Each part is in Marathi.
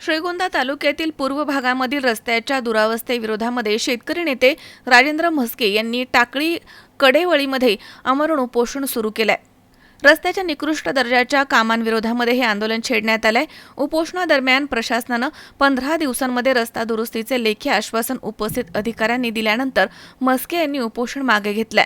श्रीगोंदा तालुक्यातील पूर्व भागामधील रस्त्याच्या दुरावस्थेविरोधामध्ये शेतकरी नेते राजेंद्र म्हस्के यांनी टाकळी कडेवळीमध्ये अमरण उपोषण सुरू केलं आहे रस्त्याच्या निकृष्ट दर्जाच्या कामांविरोधामध्ये हे आंदोलन छेडण्यात आलंय. उपोषणादरम्यान प्रशासनानं पंधरा दिवसांमध्ये रस्ता दुरुस्तीचे लेखी आश्वासन उपस्थित अधिकाऱ्यांनी दिल्यानंतर म्हस्के यांनी उपोषण मागे घेतलंय.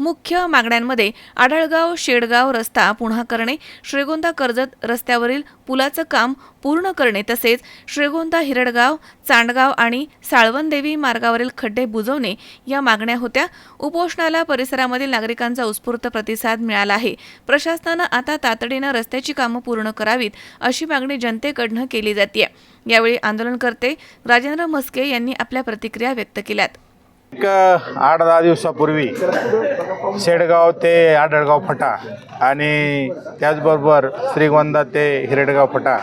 मुख्य मागण्यांमध्ये आढळगाव शेडगाव रस्ता पुन्हा करणे श्रीगोंदा कर्जत रस्त्यावरील पुलाचं काम पूर्ण करणे तसेच श्रीगोंदा हिरडगाव चांडगाव आणि साळवनदेवी मार्गावरील खड्डे बुजवणे या मागण्या होत्या. उपोषणाला परिसरामधील नागरिकांचा उत्स्फूर्त प्रतिसाद मिळाला आहे. प्रशासनानं आता तातडीनं रस्त्याची कामं पूर्ण करावीत अशी मागणी जनतेकडनं केली जाते यावेळी आंदोलनकर्ते राजेंद्र म्हस्के यांनी आपल्या प्रतिक्रिया व्यक्त केल्यात. एक आठ दहा दिवसापूर्वी शेडगाव ते आडळगाव फटा आणि त्याचबरोबर श्रीगोंदा ते हिरडगाव फटा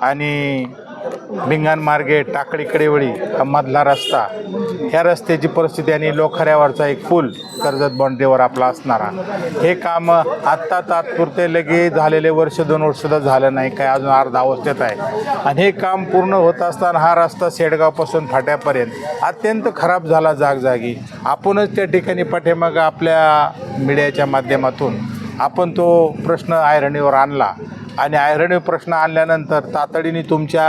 आणि भिंगाण मार्गे टाकळी कडेवळी हा मधला रस्ता. ह्या रस्त्याची परिस्थिती आणि लोखऱ्यावरचा एक पूल कर्जत बाँड्रीवर आपला असणारा. हे काम आत्ता तात्पुरते लगे झालेले वर्ष दोन वर्षसुद्धा झालं नाही काय अजून अर्धा अवस्थेत आहे. आणि हे काम पूर्ण होत असताना हा रस्ता शेडगावपासून फाट्यापर्यंत अत्यंत खराब झाला जागजागी. आपणच त्या ठिकाणी पाठीमागं आपल्या मीडियाच्या माध्यमातून आपण तो प्रश्न आयरणीवर आणला. आणि आयरणी प्रश्न आणल्यानंतर तातडीने तुमच्या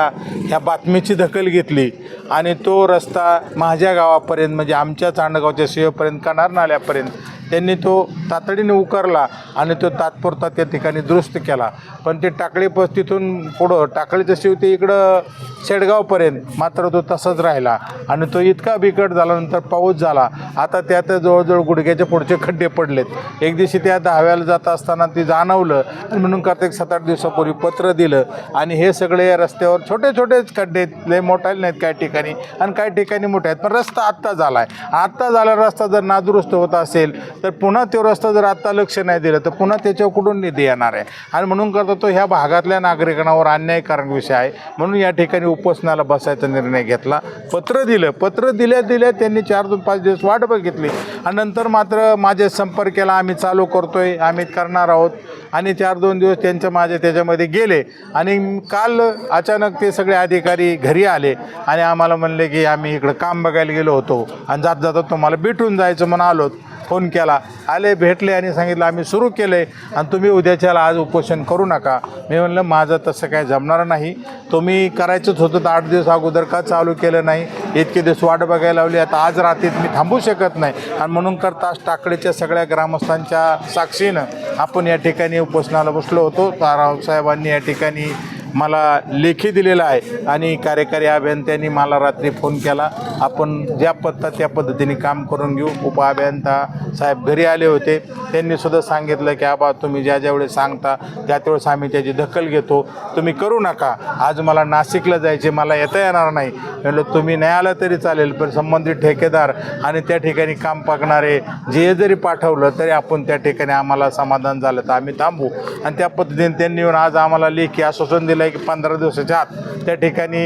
ह्या बातमीची दखल घेतली आणि तो रस्ता माझ्या गावापर्यंत म्हणजे आमच्या चांडगावच्या सेवेपर्यंत कणार नाल्यापर्यंत त्यांनी तो तातडीने उकरला आणि तो तात्पुरता त्या ठिकाणी दुरुस्त केला. पण ते टाकळी पस तिथून पुढं टाकळी जशी होती इकडं शेडगावपर्यंत मात्र तो तसाच राहिला आणि तो इतका बिकट झाल्यानंतर पाऊस झाला. आता त्यात जवळजवळ गुडघ्याचे पुढचे खड्डे पडलेत. एक दिवशी त्या दहाव्याला जात असताना ते जाणवलं म्हणून करता एक सात आठ दिवसापूर्वी पत्र दिलं आणि हे सगळे या रस्त्यावर छोटे छोटेच खड्डे आहेत लय मोठाले नाहीत काही ठिकाणी आणि काही ठिकाणी मोठे आहेत पण रस्ता आत्ता झाला आहे आत्ता झाला रस्ता जर नादुरुस्त होत असेल तर पुन्हा तो रस्ता जर आत्ता लक्ष नाही दिलं तर पुन्हा त्याच्यावर कुठून निधी येणार आहे? आणि म्हणून करता तो ह्या भागातल्या नागरिकांवर अन्यायकारक विषय आहे. म्हणून या ठिकाणी उपोषणाला बसायचा निर्णय घेतला. पत्र दिलं. पत्र दिल्या दिल्या त्यांनी चार दोन पाच दिवस वाट बघितली. आणि नंतर मात्र माझे संपर्क केला. आम्ही चालू करतोय. आम्ही करणार आहोत. आणि चार दोन दिवस त्यांच्या माझे त्याच्यामध्ये गेले. आणि काल अचानक ते सगळे अधिकारी घरी आले. आणि आम्हाला म्हणले की आम्ही इकडं काम बघायला गेलो होतो. आणि जात जाता तुम्हाला भेटून जायचं म्हणून आलोत. फोन केला. आले भेटले आणि सांगितलं आम्ही सुरू केलं आहे आणि तुम्ही उद्याच्याला आज उपोषण करू नका. मी म्हणलं माझं तसं काय जमणार नाही. तुम्ही करायचंच होतं तर आठ दिवस अगोदर का चालू केलं नाही? इतके दिवस वाट बघायला लावली. आता आज रात्रीत मी थांबू शकत नाही. आणि म्हणून करता आज टाकळीच्या सगळ्या ग्रामस्थांच्या साक्षीनं आपण या ठिकाणी उपोषणाला बसलो होतो. ताराव साहेबांनी या ठिकाणी मला लेखी दिलेला आहे. आणि कार्यकारी अभियंत्यांनी मला रात्री फोन केला. आपण ज्या पत्ता त्या पद्धतीने काम करून घेऊ. उप अभियंता साहेब घरी आले होते. त्यांनी सुद्धा सांगितलं की आबा तुम्ही ज्या ज्यावेळेस सांगता त्या त्यावेळेस आम्ही त्याची दखल घेतो. तुम्ही करू नका. आज मला नाशिकला जायचे मला येता येणार नाही. म्हणलं तुम्ही नाही आलं तरी चालेल पण संबंधित ठेकेदार आणि त्या ठिकाणी काम पाकणारे जे जरी पाठवलं तरी आपण त्या ठिकाणी आम्हाला समाधान झालं तर आम्ही थांबू. आणि त्या पद्धतीने त्यांनी येऊन आज आम्हाला लेखी आश्वासन दिलं. आहे की पंधरा दिवसाच्या आत त्या ठिकाणी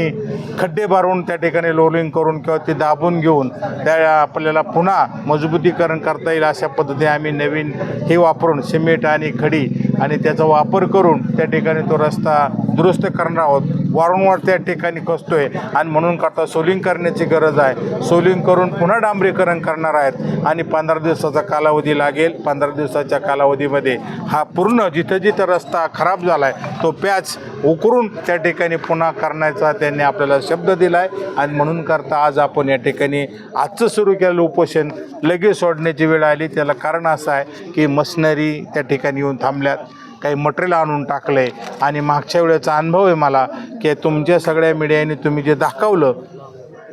खड्डे भरून त्या ठिकाणी लोलिंग करून किंवा ते दाबून घेऊन त्या आपल्याला पुन्हा मजबूतीकरण करता येईल अशा पद्धतीने आम्ही नवीन हे वापरून सिमेंट आणि खडी आणि त्याचा वापर करून त्या ठिकाणी तो रस्ता दुरुस्त करणार आहोत. वारंवार त्या ठिकाणी कसतोय आणि म्हणून करता सोलिंग करण्याची गरज आहे. सोलिंग करून पुन्हा डांबरीकरण करणार आहेत आणि पंधरा दिवसाचा कालावधी लागेल. पंधरा दिवसाच्या कालावधीमध्ये हा पूर्ण जिथं जिथं रस्ता खराब झाला आहे तो पॅच उकरून त्या ठिकाणी पुन्हा करण्याचा त्यांनी आपल्याला शब्द दिला आहे आणि म्हणून करता आज आपण या ठिकाणी आजचं सुरू केलेलं उपोषण लगेच सोडण्याची वेळ आली. त्याला कारण असं आहे की मशनरी त्या ठिकाणी येऊन थांबल्यात. काही मटेरियल आणून टाकलं आहे आणि मागच्या वेळेचा अनुभव आहे मला की तुमच्या सगळ्या मीडियाने तुम्ही जे दाखवलं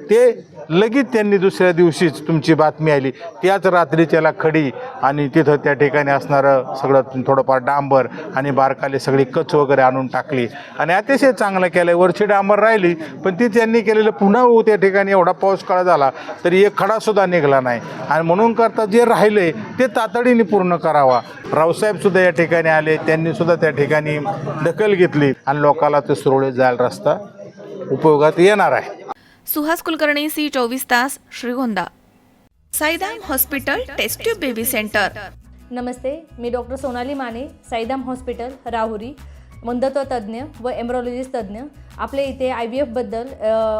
ते लगेच त्यांनी दुसऱ्या दिवशीच तुमची बातमी आली. त्याच रात्री त्याला खडी आणि तिथं त्या ठिकाणी असणारं सगळं थोडंफार डांबर आणि बारकाले सगळी कच वगैरे आणून टाकली. आणि अतिशय चांगलं केलं आहे वरची डांबर राहिली पण ती त्यांनी केलेलं पुन्हा त्या ठिकाणी एवढा पाऊस काळ झाला तरी एक खडासुद्धा निघाला नाही. आणि म्हणून करता जे राहिले ते तातडीने पूर्ण करावा. रावसाहेबसुद्धा या ठिकाणी आले त्यांनीसुद्धा त्या ठिकाणी दखल घेतली आणि लोकाला ते सुरळीत जायला रस्ता उपयोगात येणार आहे. सुहास कुलकर्णी सी चोवीस तास Shrigonda. Saidam hospital test tube baby centre. नमस्ते मी डॉक्टर सोनाली माने साईदाम हॉस्पिटल राहुरी मंदत्व तज्ज्ञ व एम्ब्रॉलॉजिस्ट तज्ज्ञ. आपल्या इथे आय व्ही एफबद्दल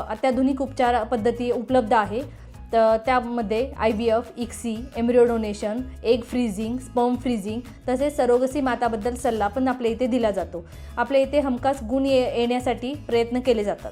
अत्याधुनिक उपचार पद्धती उपलब्ध आहे. तर त्यामध्ये I V F ICSI embryo donation egg freezing sperm freezing तसेच सरोगसी माताबद्दल सल्ला पण आपल्या इथे दिला जातो. आपल्या इथे हमखास गुण ये येण्यासाठी प्रयत्न केले जातात.